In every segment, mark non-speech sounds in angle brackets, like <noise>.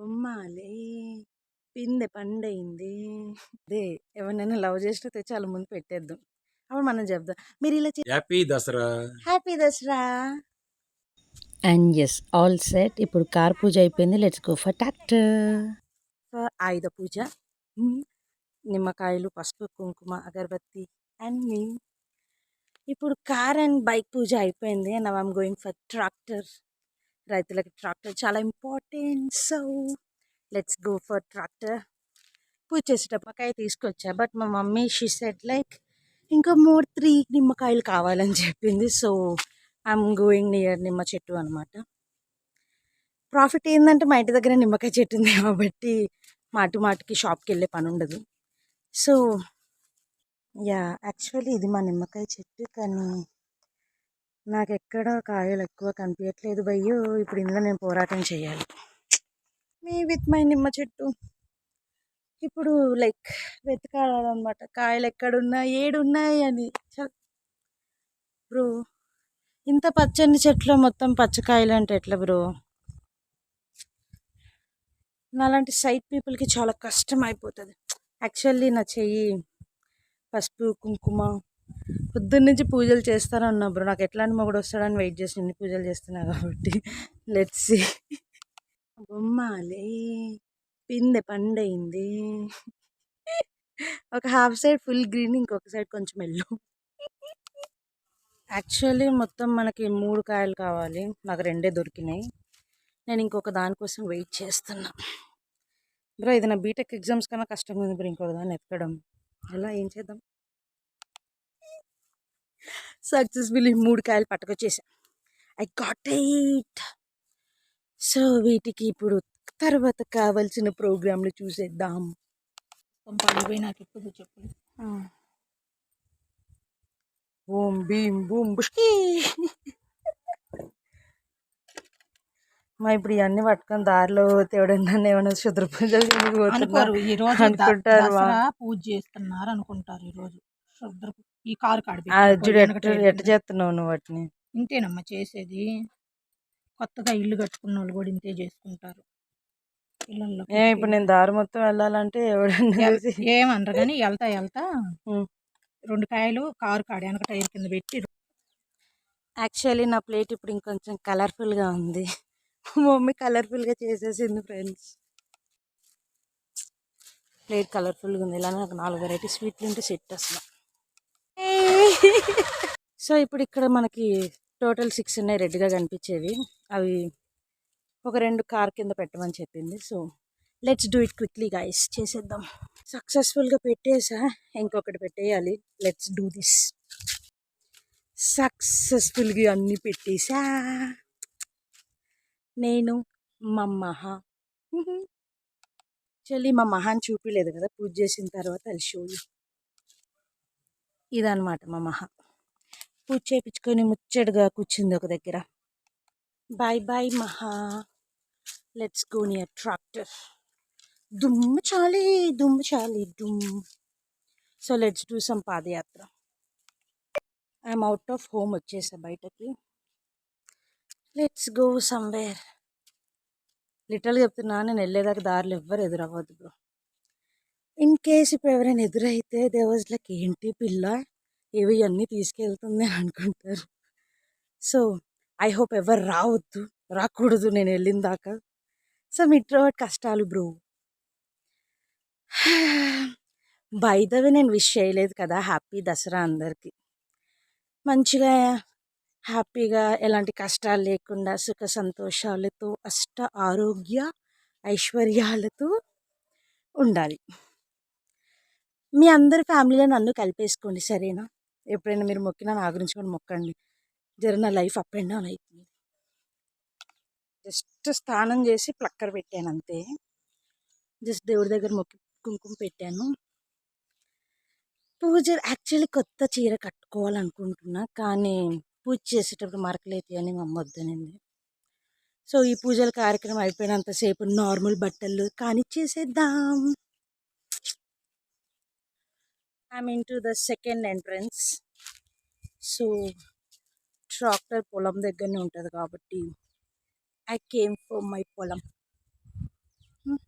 బొమ్మాలే పిందె పండైంది అదే ఎవరినైనా లవ్ చేస్తే తెచ్చి వాళ్ళ ముందు పెట్టేద్దాం. అప్పుడు మనం చెప్దాం. మీరు ఇలా happy Dasara. Happy Dasara. And yes all set ఇప్పుడు కార్ పూజ అయిపోయింది. Let's go for tractor Ayudha Puja. నిమ్మకాయలు పసుపు కుంకుమ అగరబత్తి అండ్ మీ ఇప్పుడు కార్ అండ్ బైక్ పూజ అయిపోయింది. And I'm going for tractor రైతులకు ట్రాక్టర్ చాలా important. So let's go for tractor. Puja చేసేటప్పకాయ నిమ్మకాయ తీసుకొచ్చా బట్ మా మమ్మీ షీ సెట్ లైక్ ఇంకా మోర్ త్రీ నిమ్మకాయలు కావాలని చెప్పింది. సో ఐఎమ్ గోయింగ్ నియర్ నిమ్మ చెట్టు అనమాట ప్రాఫిట్ ఏంటంటే మా ఇంటి దగ్గర నిమ్మకాయ చెట్టు ఉంది కాబట్టి మాటి మాటికి షాప్కి వెళ్ళే పని ఉండదు. సో యా యాక్చువల్లీ ఇది మా నిమ్మకాయ చెట్టు కానీ నాకు ఎక్కడ కాయలు ఎక్కువ కనిపించట్లేదు భయ్యో. ఇప్పుడు ఇందులో నేను పోరాటం చేయాలి. మీ విత్ మై నిమ్మ చెట్టు. ఇప్పుడు లైక్ వెతకాలన్నమాట. కాయలు ఎక్కడున్నాయి ఏడున్నాయి అని. బ్రో ఇంత పచ్చని చెట్లు మొత్తం పచ్చకాయలు అంటే ఎట్లా బ్రో? నాలాంటి సైట్ పీపుల్కి చాలా కష్టం అయిపోతుంది యాక్చువల్లీ నా చెయ్యి పసుపు కుంకుమ పొద్దున్నుంచి పూజలు చేస్తానే ఉన్నా బ్రో. నాకు ఎట్లాంటి మొగుడు వస్తాడని వెయిట్ చేసి ఇన్ని పూజలు చేస్తున్నా కాబట్టి. లెట్స్ బొమ్మాలే పిందె పండైంది. ఒక హాఫ్ సైడ్ ఫుల్ గ్రీన్ ఇంకొక సైడ్ కొంచెం ఎల్లు యాక్చువల్లీ మొత్తం మనకి మూడు కాయలు కావాలి. నాకు రెండే దొరికినాయి. నేను ఇంకొక దానికోసం వెయిట్ చేస్తున్నా. బ్రో ఇది నా బీటెక్ ఎగ్జామ్స్ కన్నా కష్టంగా ఉంది బ్రో ఇంకొక దాన్ని ఎత్తడం. ఎలా? ఏం చేద్దాం? సక్సెస్ఫుల్లీ మూడు కాయలు పట్టుకొచ్చేసా. ఐ గాట్ ఎయిట్ సో వీటికి ఇప్పుడు తర్వాత కావాల్సిన ప్రోగ్రాంలు చూసేద్దాం. పడిపోయి నాకు ఎప్పుడు చెప్పు. ఓం భీం బూం బుష్కి మా ఇప్పుడు ఇవన్నీ పట్టుకొని దారిలో పోతే ఎవడన్నా ఏమైనా శుద్ర పూజలు ద- అనుకుంటారు పూజ చేస్తున్నారు అనుకుంటారు ఈ రోజు. శుద్ర ఈ కారు కాడ ఎట్ట చేస్తున్నావు నువ్వు వాటిని? ఇంతేనమ్మా చేసేది. కొత్తగా ఇల్లు కట్టుకున్న వాళ్ళు కూడా ఇంతే చేసుకుంటారు. పిల్లల్లో ఇప్పుడు నేను దారి మొత్తం వెళ్ళాలంటే ఎవడన్నా ఏమనరు కానీ వెళ్తా వెళ్తా. రెండు కాయలు కారు కాడ వెనక టైర్ కింద పెట్టి యాక్చువల్లీ నా ప్లేట్ ఇప్పుడు ఇంకొంచెం కలర్ఫుల్గా ఉంది. మమ్మీ కలర్ఫుల్గా చేసేసింది ఫ్రెండ్స్. ప్లేట్ కలర్ఫుల్గా ఉంది. ఇలా నాకు నాలుగు వెరైటీ స్వీట్లు ఉంటే సెట్ అసలు. <laughs> సో ఇప్పుడు ఇక్కడ మనకి టోటల్ సిక్స్ ఉన్నాయి రెడ్గా కనిపించేవి. అవి ఒక రెండు కార్ కింద పెట్టమని చెప్పింది. So let's do it quickly guys చేసేద్దాం. సక్సెస్ఫుల్గా పెట్టేసా ఇంకొకటి పెట్టేయాలి. Let's do this. సక్సెస్ఫుల్గా అన్నీ పెట్టేసా. నేను మా మహా. <laughs> చెల్లి మా మహాన్ చూపిలేదు కదా పూజ చేసిన తర్వాత అది షో ఇదనమాట మా మహా. పూజ చేయించుకొని ముచ్చటగా కూర్చుంది ఒక దగ్గర. Bye bye Maha. Let's go near tractor దుమ్ము చాలి దుమ్ము చాలి దుమ్. So let's do some padayatra. I'm out of home వచ్చేసా బయటకి. లెట్స్ గో సమ్వేర్ లిటల్ చెప్తున్నా నేను వెళ్ళేదాకా దారిలో ఎవ్వరు ఎదురవ్వద్దు బ్రో ఇన్ కేస్ ఇప్పుడు ఎవరైనా ఎదురైతే దేవజ్లకి ఏంటి పిల్ల? ఏవి అన్నీ తీసుకెళ్తుంది అనుకుంటారు. సో ఐ హోప్ ఎవరు రావద్దు రాకూడదు నేను వెళ్ళిన దాకా. సో మిట్రోట్ కష్టాలు బ్రో. బై నేను విష్ చేయలేదు కదా హ్యాపీ దసరా అందరికీ. మంచిగా హ్యాపీగా ఎలాంటి కష్టాలు లేకుండా సుఖ సంతోషాలతో అష్ట ఆరోగ్య ఐశ్వర్యాలతో ఉండాలి. మీ అందరి ఫ్యామిలీలో నన్ను కలిపేసుకోండి సరేనా? ఎప్పుడైనా మీరు మొక్కినా నా గురించి కూడా మొక్కండి. జర నా లైఫ్ అప్ అండ్ డౌన్ అవుతుంది జస్ట్ స్నానం చేసి ప్లక్కర్ పెట్టాను అంతే. జస్ట్ దేవుడి దగ్గర మొక్కి కుంకుమ పెట్టాను. పూజ యాక్చువల్లీ కొత్త చీర కట్టుకోవాలనుకుంటున్నా కానీ పూజ చేసేటప్పుడు మరకలేతి అని మా అమ్మ వద్దనింది. సో ఈ పూజల కార్యక్రమం అయిపోయినంతసేపు నార్మల్ బట్టలు కానీ చేసేద్దాం. I'm into the second entrance so tractor పొలం దగ్గరనే ఉంటుంది కాబట్టి ఐ కేమ్ ఫర్ మై పొలం. Hmm?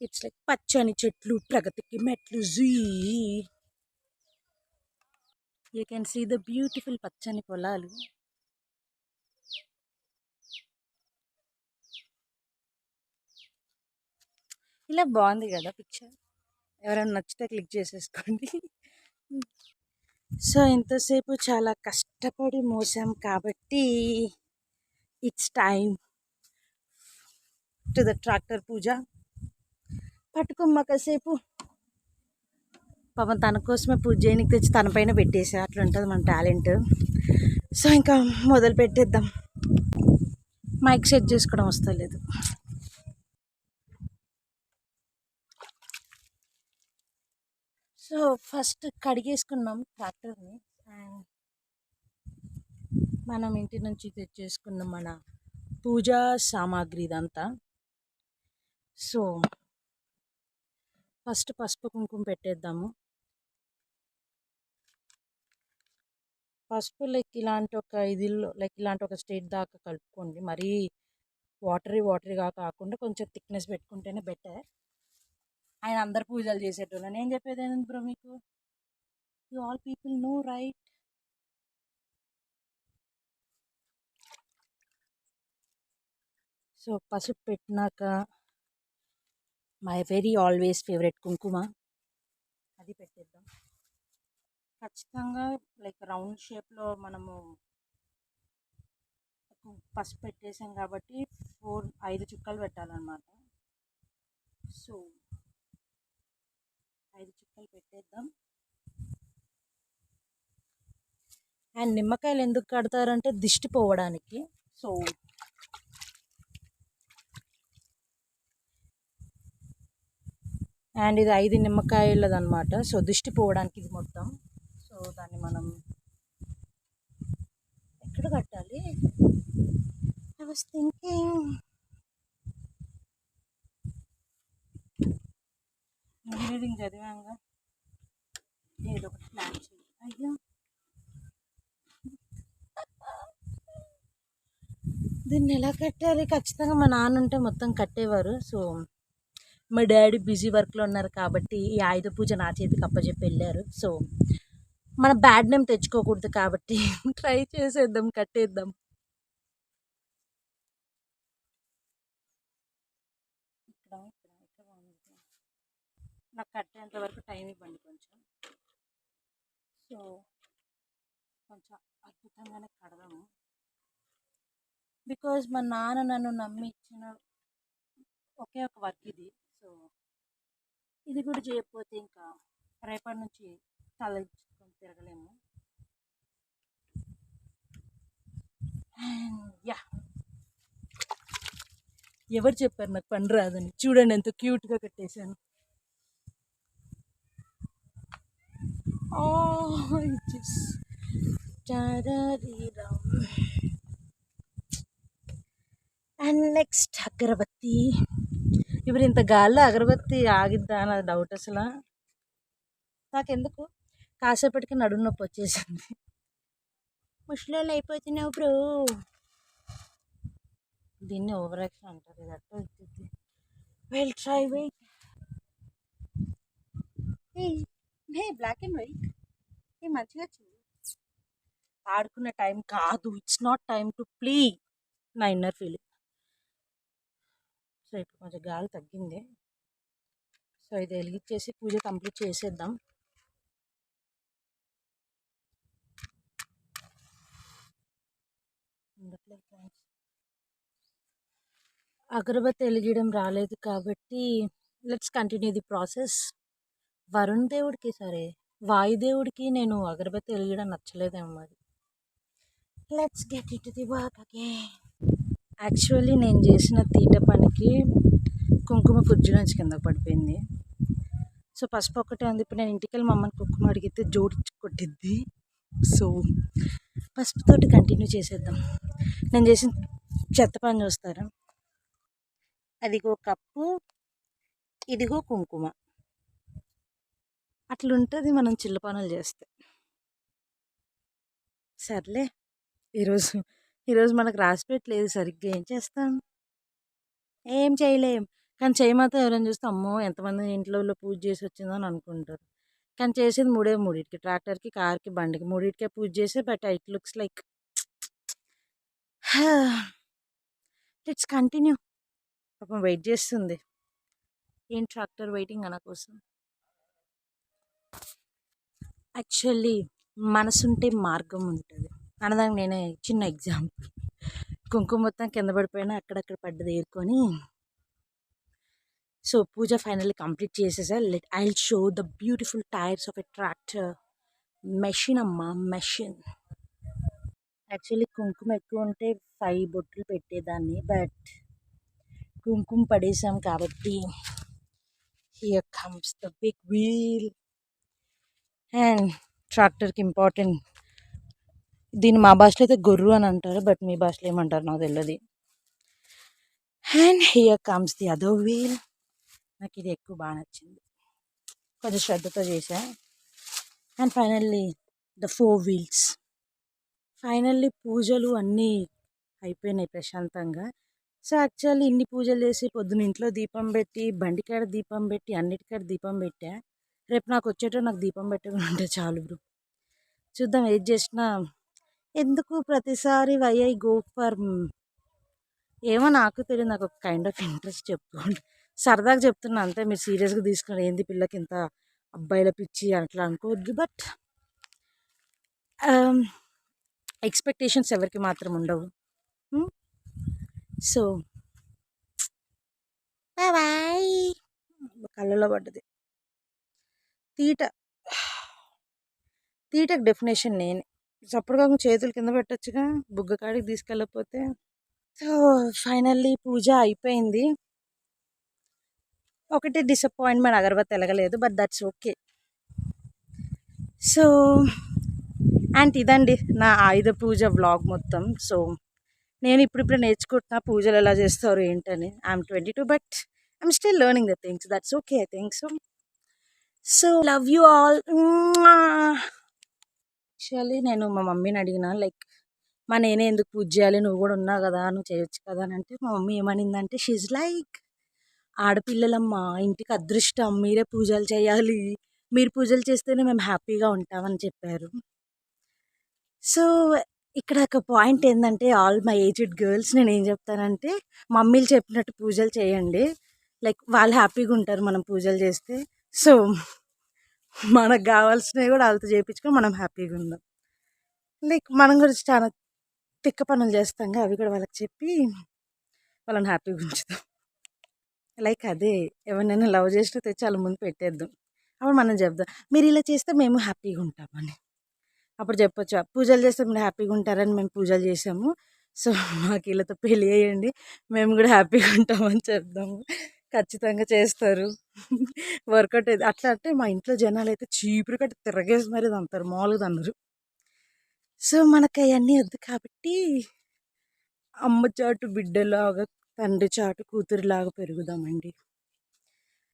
ఇట్స్ లైక్ పచ్చని చెట్లు ప్రగతికి మెట్లు G. You can see the beautiful పచ్చని పొలాలు. ఇలా బాగుంది కదా పిక్చర్ ఎవరైనా నచ్చితే క్లిక్ చేసేసుకోండి. సో ఇంతసేపు చాలా కష్టపడి మోసాం కాబట్టి it's time to the tractor puja. పట్టుకోమ్మ కాసేపు పాపం తన కోసమే పూజ చేయనికి తెచ్చి తన పైన పెట్టేసా. అట్లా ఉంటుంది మన టాలెంట్. సో ఇంకా మొదలు పెట్టేద్దాం మైక్ సెట్ చేసుకోవడం వస్తలేదు సో ఫస్ట్ కడిగేసుకున్నాం ట్రాక్టర్ని అండ్ మనం ఇంటి నుంచి తెచ్చేసుకున్న మన పూజా సామాగ్రి ఇదంతా. సో ఫస్ట్ పసుపు కుంకుమ పెట్టేద్దాము. పసుపు లైక్ ఇలాంటి ఒక ఇదిలో లైక్ ఇలాంటి ఒక స్టేట్ దాకా కలుపుకోండి. మరీ వాటరీ వాటరీగా కాకుండా కొంచెం థిక్నెస్ పెట్టుకుంటేనే బెటర్. ఆయన అందరు పూజలు చేసేటోళ్ళు. నేను చెప్పేది ఏంటి బ్రో మీకు? You all people know right so పసుపు పెట్టినాక మై వెరీ ఆల్వేస్ ఫేవరెట్ కుంకుమ. అది పెట్టేద్దాం. ఖచ్చితంగా లైక్ రౌండ్ షేప్లో మనము పసుపు పెట్టేసాం కాబట్టి ఫోర్ ఐదు చుక్కలు పెట్టాలన్నమాట. సో ఐదు చుక్కలు పెట్టేద్దాం. అండ్ నిమ్మకాయలు ఎందుకు కడతారంటే దిష్టి పోవడానికి. సో అండ్ ఇది ఐదు నిమ్మకాయలదనమాట సో దిష్టి పోవడానికి ఇది మొత్తం. సో దాన్ని మనం ఎక్కడ కట్టాలి? ఐ వాస్ థింకింగ్ ఇంజనీరింగ్ చదివాంగా ఏదో ఒకటి ప్లాన్ చేయి అయ్యో. దీన్ని ఎలా కట్టాలి? ఖచ్చితంగా మా నాన్న ఉంటే మొత్తం కట్టేవారు. సో మా డాడీ బిజీ వర్క్లో ఉన్నారు కాబట్టి ఈ ఆయుధ పూజ నా చేతికి అప్పచెప్పి వెళ్ళారు. సో మన బ్యాడ్ నేమ్ తెచ్చుకోకూడదు కాబట్టి <laughs> ట్రై చేసేద్దాం కట్టేద్దాం ఇక్కడ ఇక్కడ ఇక్కడ బాగుంది. నాకు కట్టేంత వరకు టైం ఇవ్వండి కొంచెం. సో కొంచెం అద్భుతంగానే కడదాము. బికాజ్ మా నాన్న నన్ను నమ్మి ఇచ్చిన ఒకే ఒక వర్క్ ఇది. సో ఇది కూడా చేయకపోతే ఇంకా రేపటి నుంచి తలెత్తుకొని తిరగలేము. యా ఎవరు చెప్పారు నాకు పని రాదని? చూడండి ఎంత క్యూట్గా కట్టేశాను. Oh, it is. Da-da-dee-dum. And next agarbatti. ఇప్పుడు ఇంత గాల్లో అగరబత్తి ఆగిద్దా అని డౌట్ అసలు. నాకెందుకు? కాసేపటికి నడుము నొప్పి వచ్చేసింది. ముసలోళ్ళు అయిపోతున్నావు బ్రో. దీన్ని ఓవర్ యాక్షన్ అంటారు. ఇది అట్లా వచ్చింది వెల్ ట్రై వెయిట్ నే బ్లాక్ అండ్ వైట్ ఏ మంచిగా వచ్చింది. ఆడుకునే టైం కాదు. It's not time to play నా ఇన్నర్ ఫీలింగ్ సో ఇప్పుడు కొంచెం గాలి తగ్గింది. సో ఇది వెలిగించేసి పూజ కంప్లీట్ చేసేద్దాం. అగరబత్తి వెలిగించడం రాలేదు కాబట్టి let's continue the process Varun దేవుడికి సరే వాయుదేవుడికి నేను అగరబత్తి వెలిగించడం నచ్చలేదేమో మరి let's get it the work again actually నేను చేసిన తీట పనికి కుంకుమ కుజ్జు నుంచి కింద పడిపోయింది. సో పసుపు ఒక్కటే ఉంది. ఇప్పుడు నేను ఇంటికి వెళ్ళి మా అమ్మని కుంకుమ అడిగితే జోడించి కొట్టిద్ది. సో పసుపుతోటి కంటిన్యూ చేసేద్దాం. నేను చేసిన చెత్త పని చూస్తారా? అదిగో కప్పు ఇదిగో కుంకుమ. అట్లుంటుంది మనం చిల్ల పనులు చేస్తే. సర్లే ఈరోజు ఈరోజు మనకు రాసి పెట్టలేదు సరిగ్గా. ఏం చేస్తాం? ఏం చేయలేం. కానీ చేయి మాత్రం ఎవరైనా చూస్తే అమ్మో ఎంతమంది ఇంట్లో పూజ చేసి వచ్చిందో అని అనుకుంటారు. కానీ చేసేది మూడే మూడింటికి. ట్రాక్టర్కి కార్కి బండికి మూడింటికే పూజ చేసే but it looks like <sighs> let's continue. పాపం వెయిట్ చేస్తుంది. ఏం ట్రాక్టర్ వెయిటింగ్ అన్న కోసం. యాక్చువల్లీ మనసుంటే మార్గం ఉంటుంది. అనదానికి నేనే చిన్న ఎగ్జాంపుల్. కుంకుమ మొత్తం కింద పడిపోయినా అక్కడక్కడ పడ్డది ఏరుకొని సో పూజ ఫైనల్లీ కంప్లీట్ చేసేసా. Let I show the beautiful tyres of a tractor machine అమ్మా మెషిన్. యాక్చువల్లీ కుంకుమ ఎక్కువ ఉంటే ఫైవ్ బొట్లు పెట్టేదాన్ని బట్ కుంకుమ పడేసాం కాబట్టి here comes the big wheel and ట్రాక్టర్కి ఇంపార్టెంట్. దీన్ని మా భాషలో అయితే గొర్రు అని అంటారు బట్ మీ భాషలో ఏమంటారు నాకు తెలియదు అండ్ హియర్ కమ్స్ ది అదో వీల్. నాకు ఇది ఎక్కువ బాగా నచ్చింది. కొంచెం శ్రద్ధతో చేశా. And finally the four wheels. Finally పూజలు అన్నీ అయిపోయినాయి ప్రశాంతంగా. సో యాక్చువల్లీ ఇన్ని పూజలు చేసి పొద్దున ఇంట్లో దీపం పెట్టి బండికాడ దీపం పెట్టి అన్నిటికాడ దీపం పెట్టా. రేపు నాకు వచ్చేటో నాకు దీపం పెట్టుకుని ఉంటే చాలు బ్రో. చూద్దాం ఏది చేసినా. ఎందుకు ప్రతిసారి వై ఐ గో ఫర్ ఏమో నాకు తెలియదు నాకు ఒక కైండ్ ఆఫ్ ఇంట్రెస్ట్ చెప్పుకోండి. సరదాగా చెప్తున్నా అంతే. మీరు సీరియస్గా తీసుకున్నారు ఏంది పిల్లకి ఇంత అబ్బాయిల పిచ్చి అట్లా అనుకోవద్దు. బట్ ఎక్స్పెక్టేషన్స్ ఎవరికి మాత్రం ఉండవు. So bye. కళ్ళలో పడ్డది. తీట తీటకు డెఫినేషన్ నేనే. చప్పుడుగా చేతులు కింద పెట్టొచ్చుగా బుగ్గ కాడికి తీసుకెళ్ళకపోతే. సో ఫైనల్లీ పూజ అయిపోయింది. ఒకటి disappointment agarbatti ఎలగలేదు but that's okay. So and ఇదండి నా ఆయుధ పూజ వ్లాగ్ మొత్తం. సో నేను ఇప్పుడిప్పుడు నేర్చుకుంటున్నా పూజలు ఎలా చేస్తారు ఏంటని. I'm twenty two but I'm still learning the things that's okay I think so. So love you all actually నేను మా మమ్మీని అడిగిన లైక్ మా నేనే ఎందుకు పూజ చేయాలి? నువ్వు కూడా ఉన్నావు కదా నువ్వు చేయొచ్చు కదా అని అంటే మా మమ్మీ ఏమనిందంటే షీజ్ లైక్ ఆడపిల్లలమ్మ ఇంటికి అదృష్టం మీరే పూజలు చేయాలి. మీరు పూజలు చేస్తేనే మేము హ్యాపీగా ఉంటామని చెప్పారు. సో ఇక్కడ ఒక పాయింట్ ఏంటంటే ఆల్ మై ఏజ్డ్ గర్ల్స్ నేను ఏం చెప్తానంటే మమ్మీలు చెప్పినట్టు పూజలు చేయండి. లైక్ వాళ్ళు హ్యాపీగా ఉంటారు మనం పూజలు చేస్తే. సో మనకు కావాల్సినవి కూడా వాళ్ళతో చేయించుకొని మనం హ్యాపీగా ఉందాం. లైక్ మనం కూడా చాలా తిక్క పనులు చేస్తాం అవి కూడా వాళ్ళకి చెప్పి వాళ్ళని హ్యాపీగా ఉంచుతాం లైక్ అదే ఎవరినైనా లవ్ చేసినా తెచ్చి వాళ్ళ ముందు పెట్టేద్దాం. అప్పుడు మనం చెప్దాం మీరు ఇలా చేస్తే మేము హ్యాపీగా ఉంటామని అప్పుడు చెప్పొచ్చు పూజలు చేస్తే మీరు హ్యాపీగా ఉంటారని మేము పూజలు చేసాము సో మాకు వీళ్ళతో పెళ్ళి చేయండి మేము కూడా హ్యాపీగా ఉంటామని చెప్దాము. ఖచ్చితంగా చేస్తారు. వర్కౌట్ అయితే అట్లా అంటే మా ఇంట్లో జనాలు అయితే చీపురు కట్టి తిరగేసి మరీ అంటారు మామూలుగా అన్నారు. సో మనకు అవన్నీ వద్దు కాబట్టి అమ్మ చాటు బిడ్డలాగా తండ్రి చాటు కూతురులాగా పెరుగుదామండి.